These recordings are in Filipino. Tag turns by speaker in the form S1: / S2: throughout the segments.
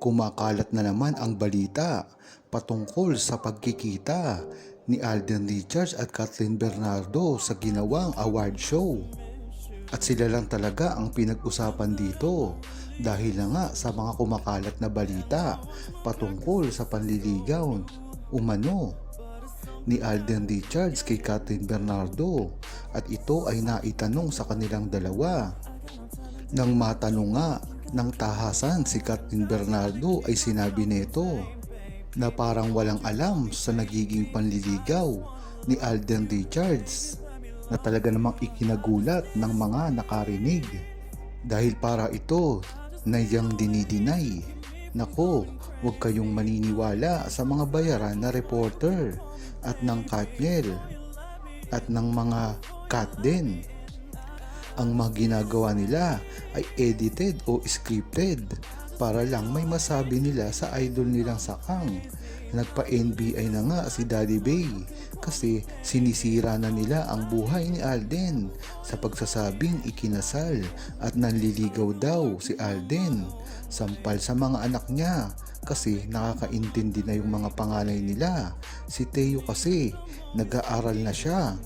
S1: kumakalat na naman ang balita patungkol sa pagkikita ni Alden Richards at Kathleen Bernardo sa ginawang award show. At sila lang talaga ang pinag-usapan dito dahil na nga sa mga kumakalat na balita patungkol sa panliligaw umano ni Alden Richards kay Kathleen Bernardo at ito ay naitanong sa kanilang dalawa. Nang matanong nga ng tahasan si Kathleen Bernardo ay sinabi nito na parang walang alam sa nagiging panliligaw ni Alden Richards na talaga namang ikinagulat ng mga nakarinig dahil para ito na yang dinidinay. Nako, huwag kayong maniniwala sa mga bayaran na reporter at ng Katniel at ng mga cat din. Ang mga ginagawa nila ay edited o scripted para lang may masabi nila sa idol nilang sakang. Nagpa-NBI na nga si Daddy Bay kasi sinisira na nila ang buhay ni Alden sa pagsasabing ikinasal at nanliligaw daw si Alden. Sampal sa mga anak niya kasi nakakaintindi na yung mga panganay nila. Si Teo kasi nag-aaral na siya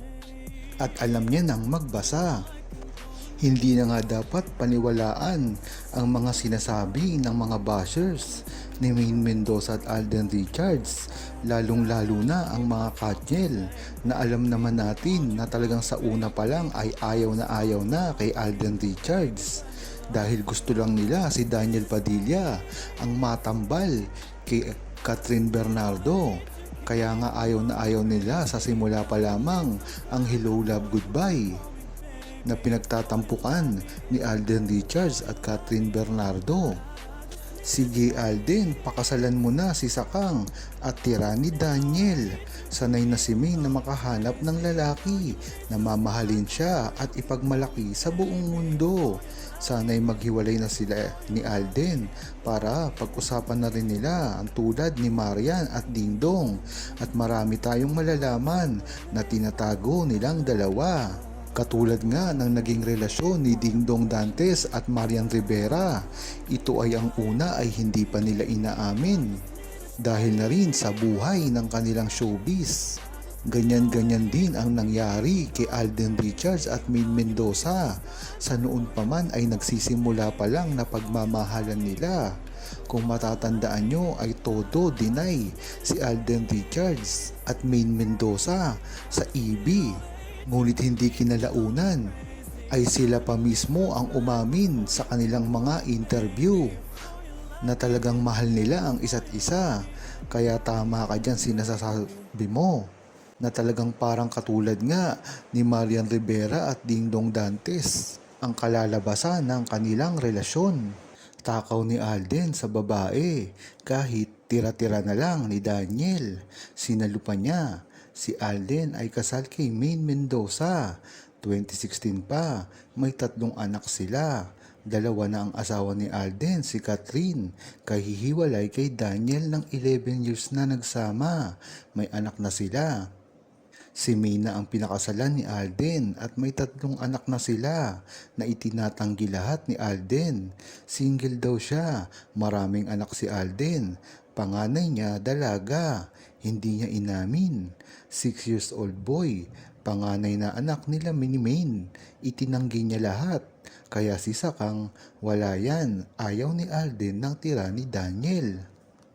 S1: at alam niya nang magbasa. Hindi na nga dapat paniwalaan ang mga sinasabi ng mga bashers ni Maine Mendoza at Alden Richards. Lalong-lalo na ang mga Katniel na alam naman natin na talagang sa una pa lang ay ayaw na ayaw na kay Alden Richards. Dahil gusto lang nila si Daniel Padilla ang matambal kay Catherine Bernardo. Kaya nga ayaw na ayaw nila sa simula pa lamang ang Hello Love Goodbye na pinagtatampukan ni Alden Richards at Catherine Bernardo. Sige Alden, pakasalan mo na si Sakang at tira ni Daniel. Sanay na si May na makahanap ng lalaki na mamahalin siya at ipagmalaki sa buong mundo. Sana'y maghiwalay na sila ni Alden para pag-usapan na rin nila ang tulad ni Marian at Dingdong at marami tayong malalaman na tinatago nilang dalawa. Katulad nga ng naging relasyon ni Dingdong Dantes at Marian Rivera, ito ay ang una ay hindi pa nila inaamin dahil na rin sa buhay ng kanilang showbiz. Ganyan-ganyan din ang nangyari kay Alden Richards at Maine Mendoza. Sa noon pa man ay nagsisimula pa lang na pagmamahalan nila. Kung matatandaan nyo ay todo deny si Alden Richards at Maine Mendoza sa EB ngunit hindi kinalaunan ay sila pa mismo ang umamin sa kanilang mga interview na talagang mahal nila ang isa't isa. Kaya tama ka dyan sinasasabi mo na talagang parang katulad nga ni Marian Rivera at Dingdong Dantes ang kalalabasan ng kanilang relasyon. Takaw ni Alden sa babae kahit tira-tira na lang ni Daniel. Sinalupa niya Si Alden ay kasal kay Maine Mendoza. 2016 pa, may tatlong anak sila. Dalawa na ang asawa ni Alden, si Catherine. Kahihiwalay kay Daniel ng 11 years na nagsama. May anak na sila. Si Mina ang pinakasalan ni Alden at may tatlong anak na sila na itinatanggi lahat ni Alden. Single daw siya, maraming anak si Alden. Panganay niya dalaga, hindi niya inamin. 6 years old boy, panganay na anak nila Minimain, itinanggi niya lahat. Kaya si Sakang, wala yan, ayaw ni Alden ng tira ni Daniel.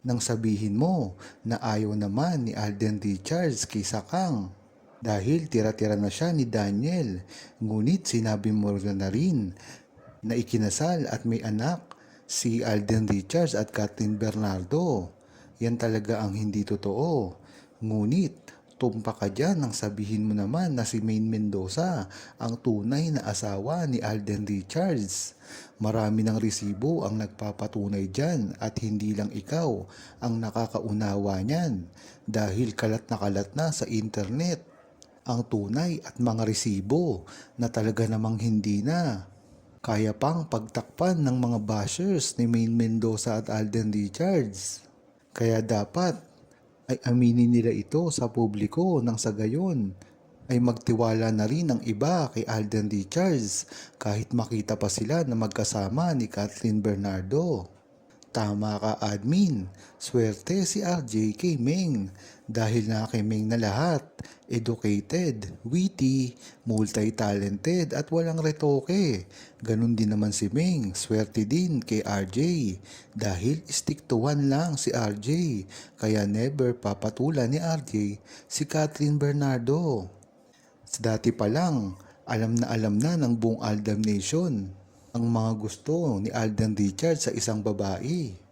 S1: Nang sabihin mo na ayaw naman ni Alden Richards kay Sakang dahil tira-tira na siya ni Daniel. Ngunit sinabi mo na rin na ikinasal at may anak si Alden Richards at Kathleen Bernardo. Yan talaga ang hindi totoo. Ngunit tumpa ka dyan nang sabihin mo naman na si Maine Mendoza ang tunay na asawa ni Alden Richards. Marami ng resibo ang nagpapatunay dyan at hindi lang ikaw ang nakakaunawa niyan dahil kalat na kalat na sa internet ang tunay at mga resibo na talaga namang hindi na. Kaya pang pagtakpan ng mga bashers ni Maine Mendoza at Alden Richards. Kaya dapat ay aminin nila ito sa publiko nang sa gayon ay magtiwala na rin ang iba kay Alden Richards kahit makita pa sila na magkasama ni Kathleen Bernardo. Tama ka admin, swerte si RJ kay dahil na kay Meng na lahat, educated, witty, multi-talented at walang retoke. Ganon din naman si Meng, swerte din kay RJ dahil stick to one lang si RJ kaya never papatulan ni RJ si Catherine Bernardo. Sa dati pa lang, alam na alam na ng buong Aldam Nation ang mga gusto ni Alden Richards sa isang babae.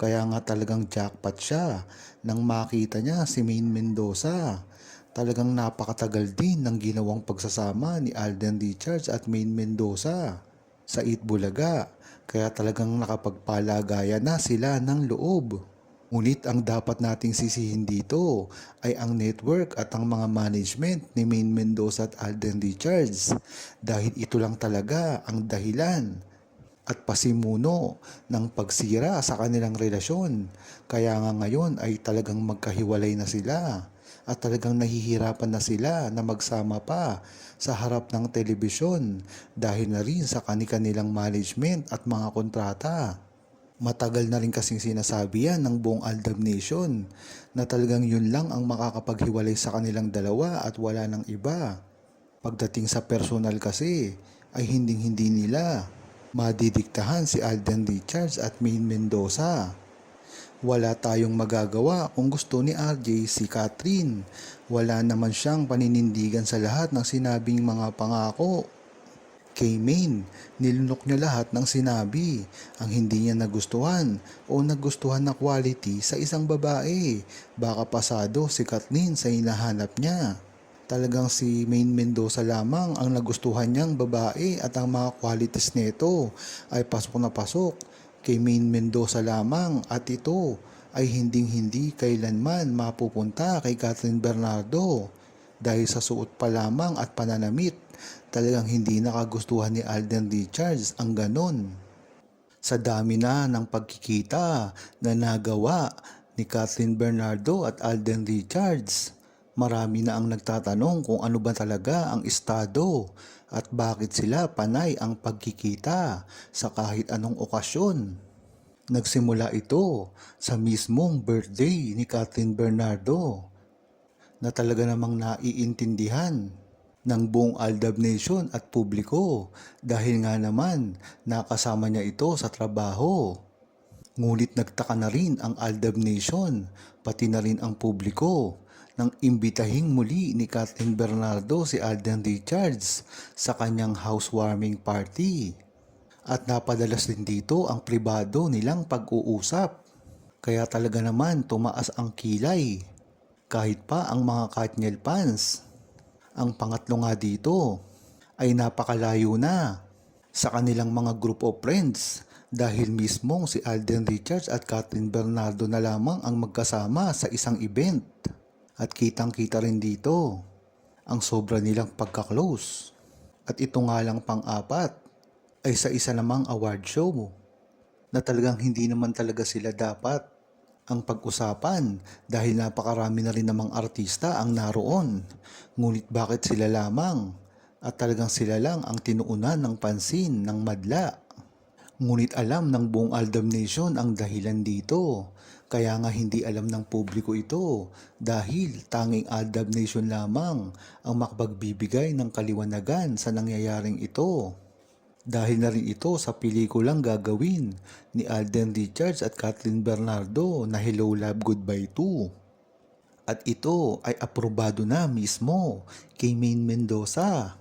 S1: Kaya nga talagang jackpot siya nang makita niya si Maine Mendoza. Talagang napakatagal din ng ginawang pagsasama ni Alden Richards at Maine Mendoza sa Eat Bulaga. Kaya talagang nakapagpalagaya na sila ng loob. Ngunit ang dapat nating sisihin dito ay ang network at ang mga management ni Maine Mendoza at Alden Richards dahil ito lang talaga ang dahilan at pasimuno ng pagsira sa kanilang relasyon. Kaya nga ngayon ay talagang magkahiwalay na sila at talagang nahihirapan na sila na magsama pa sa harap ng telebisyon dahil na rin sa kanilang management at mga kontrata. Matagal na rin kasing sinasabi yan ng buong Aldab Nation na talagang yun lang ang makakapaghiwalay sa kanilang dalawa at wala ng iba. Pagdating sa personal kasi ay hinding hindi nila madidiktahan si Alden Richards at Maine Mendoza. Wala tayong magagawa kung gusto ni RJ si Catherine. Wala naman siyang paninindigan sa lahat ng sinabing mga pangako Kay Maine, nilunok niya lahat ng sinabi ang hindi niya nagustuhan o nagustuhan na quality sa isang babae. Baka pasado si Kathleen sa hinahanap niya. Talagang si Maine Mendoza lamang ang nagustuhan niyang babae at ang mga qualities nito ay pasok na pasok kay Maine Mendoza lamang at ito ay hinding-hindi kailanman mapupunta kay Catherine Bernardo dahil sa suot pa lamang at pananamit talagang hindi nakagustuhan ni Alden Richards ang ganon. Sa dami na ng pagkikita na nagawa ni Kathleen Bernardo at Alden Richards, marami na ang nagtatanong kung ano ba talaga ang estado at bakit sila panay ang pagkikita sa kahit anong okasyon. Nagsimula ito sa mismong birthday ni Kathleen Bernardo na talaga namang naiintindihan ng buong Aldab Nation at publiko dahil nga naman nakasama niya ito sa trabaho. Ngunit nagtaka na rin ang Aldab Nation pati na rin ang publiko nang imbitahing muli ni Kathleen Bernardo si Alden Richards sa kanyang housewarming party. At napadalas din dito ang pribado nilang pag-uusap. Kaya talaga naman tumaas ang kilay kahit pa ang mga Katniel fans ang pangatlo nga dito ay napakalayo na sa kanilang mga group of friends dahil mismong si Alden Richards at Kathleen Bernardo na lamang ang magkasama sa isang event. At kitang kita rin dito ang sobra nilang pagka-close. At ito nga lang pang-apat ay sa isa namang award show na talagang hindi naman talaga sila dapat ang pag-usapan dahil napakarami na rin namang artista ang naroon. Ngunit bakit sila lamang? At talagang sila lang ang tinuunan ng pansin ng madla. Ngunit alam ng buong Aldam Nation ang dahilan dito. Kaya nga hindi alam ng publiko ito dahil tanging Aldab Nation lamang ang makapagbibigay ng kaliwanagan sa nangyayaring ito. Dahil na rin ito sa pelikulang gagawin ni Alden Richards at Kathleen Bernardo na Hello Love Goodbye 2. At ito ay aprobado na mismo kay Maine Mendoza.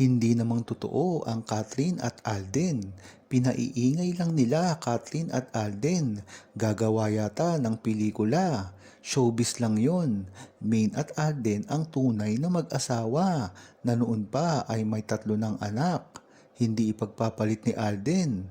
S1: Hindi namang totoo ang Kathleen at Alden. Pinaiingay lang nila Kathleen at Alden. Gagawa yata ng pelikula. Showbiz lang yon. Maine at Alden ang tunay na mag-asawa na noon pa ay may tatlo ng anak hindi ipagpapalit ni Alden.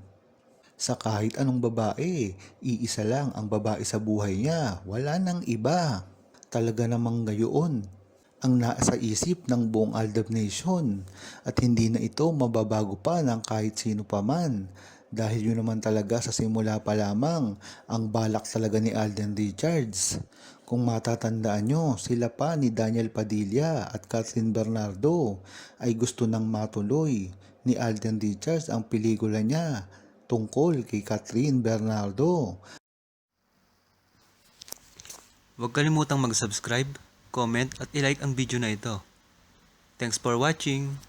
S1: Sa kahit anong babae, iisa lang ang babae sa buhay niya, wala nang iba. Talaga namang gayoon ang nasa isip ng buong Aldab Nation at hindi na ito mababago pa ng kahit sino pa man dahil yun naman talaga sa simula pa lamang ang balak talaga ni Alden Richards. Kung matatandaan nyo, sila pa ni Daniel Padilla at Kathleen Bernardo ay gusto nang matuloy ni Alden Richards ang pelikula niya tungkol kay Catherine Bernardo.
S2: Huwag kalimutang mag-subscribe, comment at ilike ang video na ito. Thanks for watching!